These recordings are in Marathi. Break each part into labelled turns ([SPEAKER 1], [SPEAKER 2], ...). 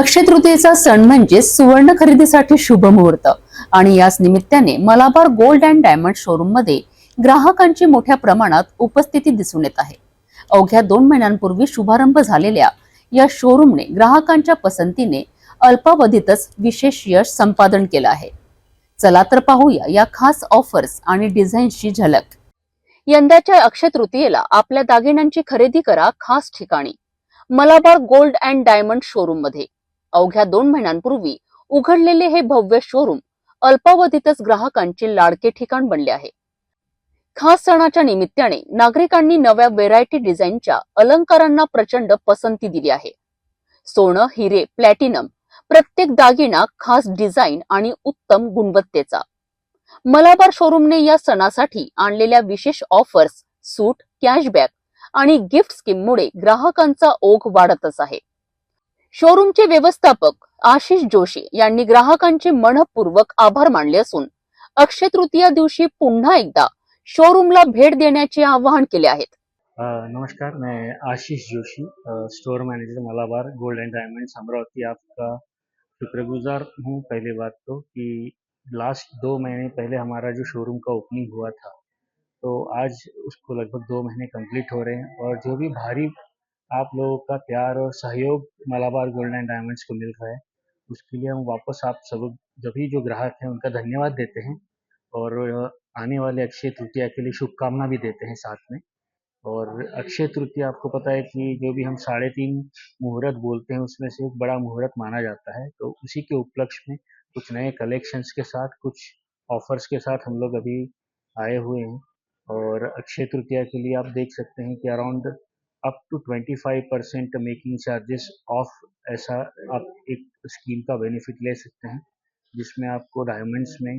[SPEAKER 1] अक्षय तृतीयेचा सण म्हणजे सुवर्ण खरेदीसाठी शुभ मुहूर्त. आणि याच निमित्ताने मलाबार गोल्ड अँड डायमंड शोरूममध्ये ग्राहकांची मोठ्या प्रमाणात उपस्थिती दिसून येत आहे. अवघ्या दोन महिन्यांपूर्वी शुभारंभ झालेल्या या शोरूमने ग्राहकांच्या पसंतीने अल्पावधीतच विशेष यश संपादन केलं आहे. चला तर पाहूया या खास ऑफर्स आणि डिझाईन्सची झलक. यंदाच्या अक्षय तृतीयेला आपल्या दागिन्यांची खरेदी करा खास ठिकाणी. मलाबार गोल्ड अँड डायमंड शोरूममध्ये. अवघ्या दोन महिन्यांपूर्वी उघडलेले हे भव्य शोरूम अल्पावधीतच ग्राहकांचे लाडके ठिकाण बनले आहे. खास सणाच्या निमित्ताने नागरिकांनी नव्या व्हेरायटी डिझाईनच्या अलंकारांना प्रचंड पसंती दिली आहे. सोनं हिरे प्लॅटिनम प्रत्येक दागिना खास डिझाईन आणि उत्तम गुणवत्तेचा. मलाबार शोरूमने या सणासाठी आणलेल्या विशेष ऑफर्स सूट कॅशबॅक आणि गिफ्ट स्कीममुळे ग्राहकांचा ओघ वाढतच आहे. शोरूमचे व्यवस्थापक आशिष जोशी यांनी ग्राहकांचे मनपूर्वक आभार मानले असून अक्षय तृतीया दिवशी पुन्हा एकदा शोरूमला भेट देण्याचे आवाहन केले आहेत.
[SPEAKER 2] नमस्कार मैं Ashish Joshi store manager Malabar gold and diamond Amravati. आपका शुक्रगुजार हूँ पहले बात तो कि लास्ट दो महीने पहले हमारा जो शोरूम का ओपनिंग हुआ था तो आज उसको लगभग दो महीने कंप्लीट हो रहे हैं और जो भी भारी आप लोगों का प्यार और सहयोग मलाबार गोल्ड एंड डायमंड्स को मिल रहा है। उसके लिए हम वापस आप सब सभी जो ग्राहक हैं उनका धन्यवाद देते हैं और आने वाले अक्षय तृतीया के लिए शुभकामना भी देते हैं साथ में। और अक्षय तृतीया आपको पता है कि जो भी हम साढ़े तीन मुहूर्त बोलते हैं उसमें से एक बड़ा मुहूर्त माना जाता है। तो उसी के उपलक्ष्य में कुछ नए कलेक्शंस के साथ, कुछ ऑफर्स के साथ हम लोग अभी आए हुए हैं। और अक्षय तृतीया के लिए आप देख सकते हैं कि around up to twenty five percent making charges off ऐसा आप एक स्कीम का बेनिफिट ले सकते हैं, जिसमें आपको डायमंड्स में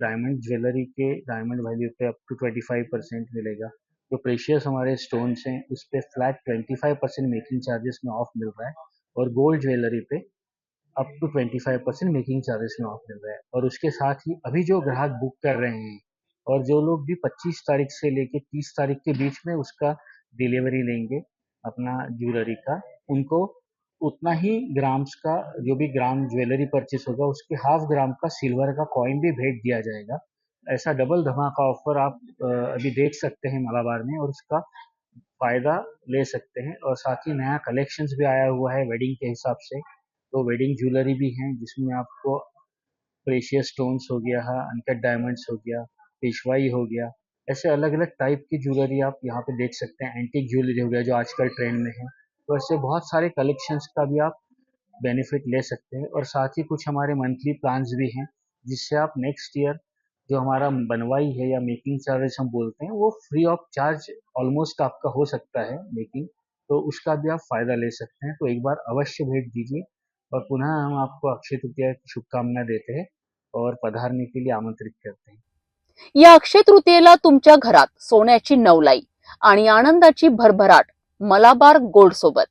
[SPEAKER 2] डायमंड ज्वेलरी के diamond value pay up to twenty five percent मिलेगा। जो तो प्रेशियस हमारे स्टोन्स हैं, उस पर flat twenty five percent making charges में ऑफ़ मिल रहा है और gold jewellery pay up to twenty five percent making charges में ऑफ़ मिल रहा है। और उसके साथ ही अभी जो ग्राहक बुक कर रहे हैं और जो लोग भी 25 तारीख से लेके 30 तारीख के बीच में उसका डिलीवरी लेंगे अपना ज्वेलरी का। उनको उतना ही ग्राम्स का, जो भी ग्राम ज्वेलरी परचेस होगा, उसके हाफ़ ग्राम का सिल्वर का कॉइन भी भेज दिया जाएगा। ऐसा डबल धमाका ऑफ़र आप अभी देख सकते हैं मलाबार में और उसका फ़ायदा ले सकते हैं। और साथ ही नया कलेक्शंस भी आया हुआ है वेडिंग के हिसाब से। तो वेडिंग ज्वेलरी भी हैं, जिसमें आपको प्रेशियस स्टोन्स हो गया है अनकट डायमंड्स हो गया, पेशवाई हो गया ऐसे अलग अलग टाइप की ज्वेलरी आप यहाँ पे देख सकते हैं। एंटीक ज्वेलरी हो गया जो आजकल ट्रेंड में है। तो ऐसे बहुत सारे कलेक्शंस का भी आप बेनिफिट ले सकते हैं और साथ ही कुछ हमारे मंथली प्लान्स भी हैं, जिससे आप नेक्स्ट ईयर जो हमारा बनवाई है या मेकिंग चार्जेस हम बोलते हैं, वो फ्री ऑफ़ चार्ज ऑलमोस्ट आपका हो सकता है मेकिंग तो उसका भी आप फ़ायदा ले सकते हैं। तो एक बार अवश्य भेज दीजिए और पुनः हम आपको अक्षय तृतीया की शुभकामना देते हैं और पधारने के लिए आमंत्रित करते हैं।
[SPEAKER 1] या अक्षय तृतीयेला तुमच्या घरात सोन्याची नवलाई आणि आनंदाची भरभराट मलाबार गोल्ड सोबत.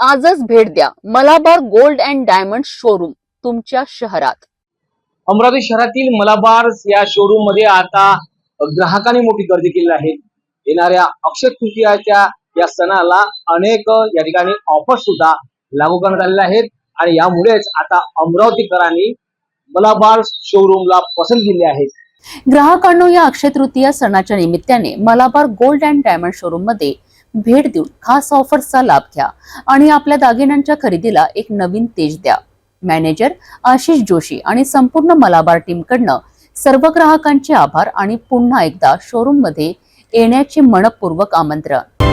[SPEAKER 1] आजच भेट द्या Malabar gold and diamond showroom तुमच्या शहरात.
[SPEAKER 3] अमरावती शहरातील मलाबार या शोरूममध्ये आता ग्राहकांनी मोठी गर्दी केली आहे. येणाऱ्या अक्षय तृतीयाच्या या सणाला अनेक या ठिकाणी ऑफर सुद्धा लागू करण्यात आलेल्या आहेत. आणि यामुळेच आता अमरावतीकरांनी मलाबार शोरूमला पसंत दिली आहे.
[SPEAKER 1] ग्राहकांनो या अक्षय तृतीया सणाच्या निमित्ताने मलाबार गोल्ड अँड डायमंड शोरूममध्ये भेट देऊन खास ऑफर्सचा लाभ घ्या आणि आपल्या दागिन्यांच्या खरेदीला एक नवीन तेज द्या. मॅनेजर आशिष जोशी आणि संपूर्ण मलाबार टीमकडनं सर्व ग्राहकांचे आभार आणि पुन्हा एकदा शोरूममध्ये येण्याचे मनपूर्वक आमंत्रण.